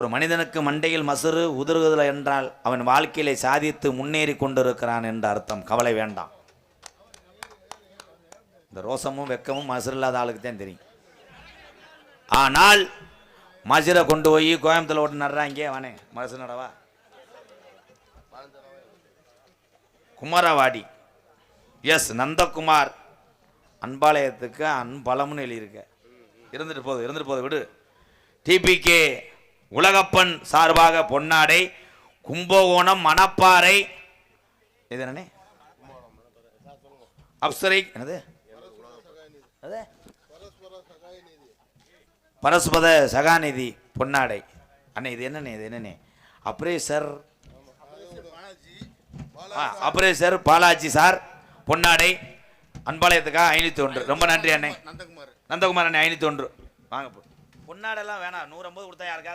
ஒரு மனிதனுக்கு மண்டையில் மசுறு உதிர்குதல் என்றால் அவன் வாழ்க்கையிலே சாதித்து முன்னேறி கொண்டிருக்கிறான் என்ற அர்த்தம். கவலை வேண்டாம். இந்த ரோசமும் வெக்கமும் மசுறு இல்லாத ஆளுக்கு தான் தெரியும். ஆனால் மசுரை கொண்டு போய் கோயம்புத்தூர் ஓட்டு நடுறாங்க வானே மசு நடவா? குமாரவாடி. எஸ் நந்தகுமார். அன்பாலயத்துக்கு அன்பலம்னு எழுதியிருக்க. இருந்துட்டு போகுது இருந்துட்டு போகுது விடு. டிபிகே உலகப்பன் சார்பாக பொன்னாடை கும்பகோணம் மணப்பாறை. இது என்னண்ணே? அப்சரை. என்னது? பரஸ்பத சகாநிதி பொன்னாடை. அண்ணே இது என்னண்ணே இது என்னண்ணே? அப்ரேசர். அப்ரேசர் பாலாஜி சார் பொன்னாடை. அன்பாளையத்துக்கா ஐநூற்றி ஒன்று ரொம்ப நன்றி அண்ணே. நந்தகுமார் நந்தகுமார். அண்ணே ஐநூற்றி ஒன்று வாங்க பொன்னாடெல்லாம் வேணாம். நூற்றம்பது கொடுத்தா யாருக்காவது